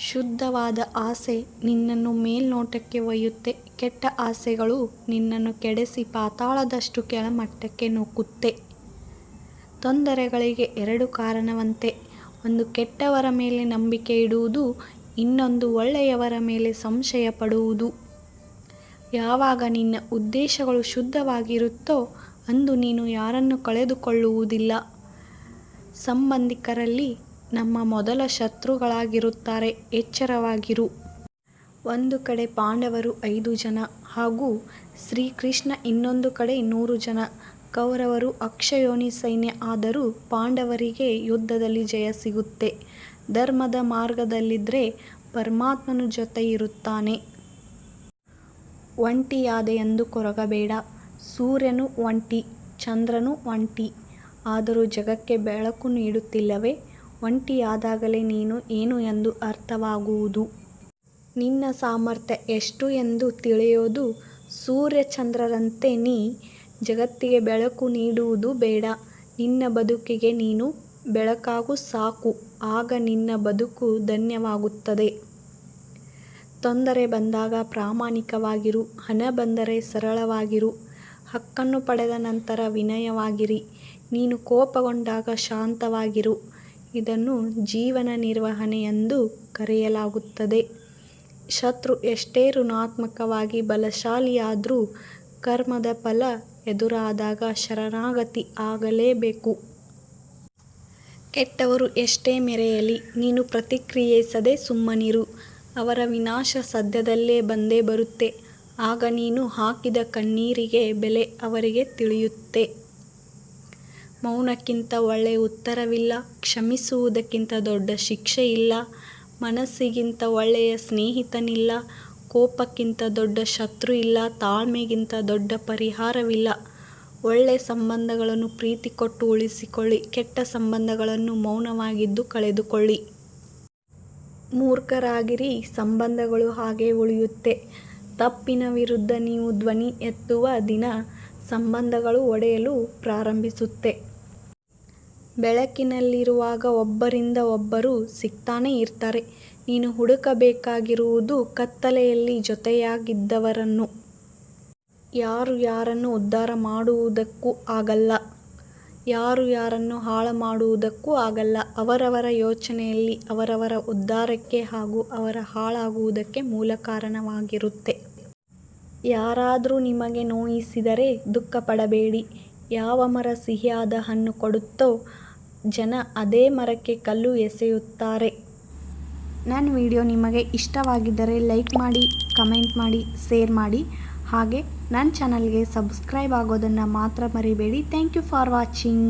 ಶುದ್ಧವಾದ ಆಸೆ ನಿನ್ನನ್ನು ಮೇಲ್ನೋಟಕ್ಕೆ ಒಯ್ಯುತ್ತೆ. ಕೆಟ್ಟ ಆಸೆಗಳು ನಿನ್ನನ್ನು ಕೆಡಿಸಿ ಪಾತಾಳದಷ್ಟು ಕೆಳಮಟ್ಟಕ್ಕೆ ನೂಕುತ್ತೆ ತೊಂದರೆಗಳಿಗೆ ಎರಡು ಕಾರಣವಂತೆ. ಒಂದು ಕೆಟ್ಟವರ ಮೇಲೆ ನಂಬಿಕೆ ಇಡುವುದು, ಇನ್ನೊಂದು ಒಳ್ಳೆಯವರ ಮೇಲೆ ಸಂಶಯ ಪಡುವುದು ಯಾವಾಗ ನಿನ್ನ ಉದ್ದೇಶಗಳು ಶುದ್ಧವಾಗಿರುತ್ತೋ, ಅಂದು ನೀನು ಯಾರನ್ನು ಕಳೆದುಕೊಳ್ಳುವುದಿಲ್ಲ. ಸಂಬಂಧಿಕರಲ್ಲಿ ನಮ್ಮ ಮೊದಲ ಶತ್ರುಗಳಾಗಿರುತ್ತಾರೆ, ಎಚ್ಚರವಾಗಿರು. ಒಂದು ಕಡೆ ಪಾಂಡವರು ಐದು ಜನ ಹಾಗೂ ಶ್ರೀಕೃಷ್ಣ ಇನ್ನೊಂದು ಕಡೆ ನೂರು ಜನ. ಕೌರವರು ಅಕ್ಷಯೋನಿ ಸೈನ್ಯ ಆದರೂ ಪಾಂಡವರಿಗೆ ಯುದ್ಧದಲ್ಲಿ ಜಯ ಸಿಗುತ್ತೆ. ಧರ್ಮದ ಮಾರ್ಗದಲ್ಲಿದ್ದರೆ ಪರಮಾತ್ಮನ ಜೊತೆ ಇರುತ್ತಾನೆ. ಒಂಟಿಯಾದೆ ಎಂದು ಕೊರಗಬೇಡ. ಸೂರ್ಯನು ಒಂಟಿ, ಚಂದ್ರನು ಒಂಟಿ. ಆದರೂ ಜಗಕ್ಕೆ ಬೆಳಕು ನೀಡುತ್ತಿಲ್ಲವೇ? ಒಂಟಿಯಾದಾಗಲೇ ನೀನು ಏನು ಎಂದು ಅರ್ಥವಾಗುವುದು? ನಿನ್ನ ಸಾಮರ್ಥ್ಯ ಎಷ್ಟು ಎಂದು ತಿಳಿಯೋದು ಸೂರ್ಯಚಂದ್ರರಂತೆ ನೀ. ಜಗತ್ತಿಗೆ ಬೆಳಕು ನೀಡುವುದು ಬೇಡ. ನಿನ್ನ ಬದುಕಿಗೆ ನೀನು ಬೆಳಕಾಗು ಸಾಕು. ಆಗ ನಿನ್ನ ಬದುಕು ಧನ್ಯವಾಗುತ್ತದೆ. ತೊಂದರೆ ಬಂದಾಗ ಪ್ರಾಮಾಣಿಕವಾಗಿರು. ಹಣ ಬಂದರೆ ಸರಳವಾಗಿರು. ಹಕ್ಕನ್ನು ಪಡೆದ ನಂತರ ವಿನಯವಾಗಿರಿ. ನೀನು ಕೋಪಗೊಂಡಾಗ ಶಾಂತವಾಗಿರು. ಇದನ್ನು ಜೀವನ ನಿರ್ವಹಣೆ ಎಂದು ಕರೆಯಲಾಗುತ್ತದೆ. ಶತ್ರು ಎಷ್ಟೇ ಋಣಾತ್ಮಕವಾಗಿ ಬಲಶಾಲಿಯಾದರೂ ಕರ್ಮದ ಫಲ ಎದುರಾದಾಗ ಶರಣಾಗತಿ ಆಗಲೇಬೇಕು. ಕೆಟ್ಟವರು ಎಷ್ಟೇ ಮೆರೆಯಲಿ, ನೀನು ಪ್ರತಿಕ್ರಿಯಿಸದೆ ಸುಮ್ಮನಿರು. ಅವರ ವಿನಾಶ ಸದ್ಯದಲ್ಲೇ ಬಂದೇ ಬರುತ್ತೆ. ಆಗ ನೀನು ಹಾಕಿದ ಕಣ್ಣೀರಿಗೆ ಬೆಲೆ ಅವರಿಗೆ ತಿಳಿಯುತ್ತೆ. ಮೌನಕ್ಕಿಂತ ಒಳ್ಳೆಯ ಉತ್ತರವಿಲ್ಲ, ಕ್ಷಮಿಸುವುದಕ್ಕಿಂತ ದೊಡ್ಡ ಶಿಕ್ಷೆ ಇಲ್ಲ ಮನಸ್ಸಿಗಿಂತ ಒಳ್ಳೆಯ ಸ್ನೇಹಿತನಿಲ್ಲ, ಕೋಪಕ್ಕಿಂತ ದೊಡ್ಡ ಶತ್ರು ಇಲ್ಲ ತಾಳ್ಮೆಗಿಂತ ದೊಡ್ಡ ಪರಿಹಾರವಿಲ್ಲ. ಒಳ್ಳೆ ಸಂಬಂಧಗಳನ್ನು ಪ್ರೀತಿ ಕೊಟ್ಟು ಉಳಿಸಿಕೊಳ್ಳಿ, ಕೆಟ್ಟ ಸಂಬಂಧಗಳನ್ನು ಮೌನವಾಗಿದ್ದು ಕಳೆದುಕೊಳ್ಳಿ. ಮೂರ್ಖರಾಗಿರಿ, ಸಂಬಂಧಗಳು ಹಾಗೆ ಉಳಿಯುತ್ತೆ. ತಪ್ಪಿನ ವಿರುದ್ಧ ನೀವು ಧ್ವನಿ ಎತ್ತುವ ದಿನ ಸಂಬಂಧಗಳು ಒಡೆಯಲು ಪ್ರಾರಂಭಿಸುತ್ತೆ. ಬೆಳಕಿನಲ್ಲಿರುವಾಗ ಒಬ್ಬರಿಂದ ಒಬ್ಬರು ಸಿಗ್ತಾನೇ ಇರ್ತಾರೆ. ನೀನು ಹುಡುಕಬೇಕಾಗಿರುವುದು ಕತ್ತಲೆಯಲ್ಲಿ ಜೊತೆಯಾಗಿದ್ದವರನ್ನು. ಯಾರು ಯಾರನ್ನು ಉದ್ಧಾರ ಮಾಡುವುದಕ್ಕೂ ಆಗಲ್ಲ. ಯಾರು ಯಾರನ್ನು ಹಾಳು ಮಾಡುವುದಕ್ಕೂ ಆಗಲ್ಲ. ಅವರವರ ಯೋಚನೆಯಲ್ಲಿ ಅವರವರ ಉದ್ಧಾರಕ್ಕೆ ಹಾಗೂ ಅವರ ಹಾಳಾಗುವುದಕ್ಕೆ ಮೂಲ ಕಾರಣವಾಗಿರುತ್ತೆ. ಯಾರಾದರೂ ನಿಮಗೆ ನೋಯಿಸಿದರೆ ದುಃಖ ಪಡಬೇಡಿ ಯಾವ ಮರ ಸಿಹಿಯಾದ ಹಣ್ಣು ಕೊಡುತ್ತೋ ಜನ ಅದೇ ಮರಕ್ಕೆ ಕಲ್ಲು ಎಸೆಯುತ್ತಾರೆ. ನನ್ನ ವಿಡಿಯೋ ನಿಮಗೆ ಇಷ್ಟವಾಗಿದ್ದರೆ ಲೈಕ್ ಮಾಡಿ, ಕಮೆಂಟ್ ಮಾಡಿ, ಶೇರ್ ಮಾಡಿ. ಹಾಗೆ ನನ್ನ ಚಾನಲ್ಗೆ ಸಬ್ಸ್ಕ್ರೈಬ್ ಆಗೋದನ್ನು ಮಾತ್ರ ಮರಿಬೇಡಿ. Thank you for watching.